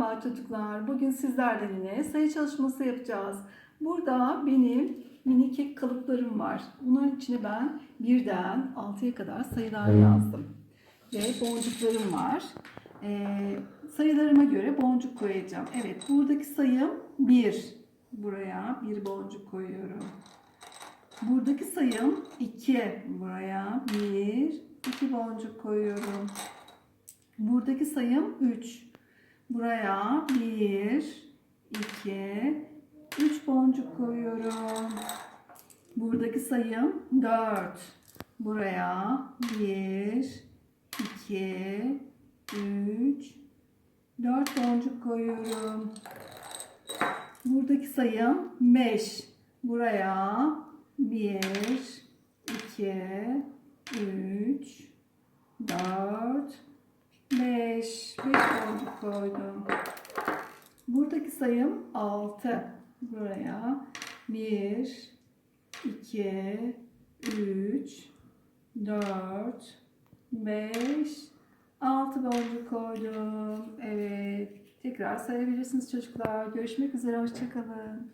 Merhaba çocuklar. Bugün sizlerle yine sayı çalışması yapacağız. Burada benim mini kek kalıplarım var. Bunların içine ben birden 6'ya kadar sayılar yazdım. Ve boncuklarım var. Ee, sayılarıma göre boncuk koyacağım. Evet buradaki sayım 1. Buraya bir boncuk koyuyorum. Buradaki sayım 2. Buraya 1, 2 boncuk koyuyorum. Buradaki sayım 3. Buraya 1, 2, 3 boncuk koyuyorum. Buradaki sayım 4. Buraya 1, 2, 3, 4 boncuk koyuyorum. Buradaki sayım 5. Buraya 1, 2, 3, 4, 5. 5 boncuk koydum. Buradaki sayım 6. Buraya 1, 2, 3, 4, 5, 6 boncuk koydum. Evet. Tekrar sayabilirsiniz çocuklar. Görüşmek üzere. Hoşçakalın.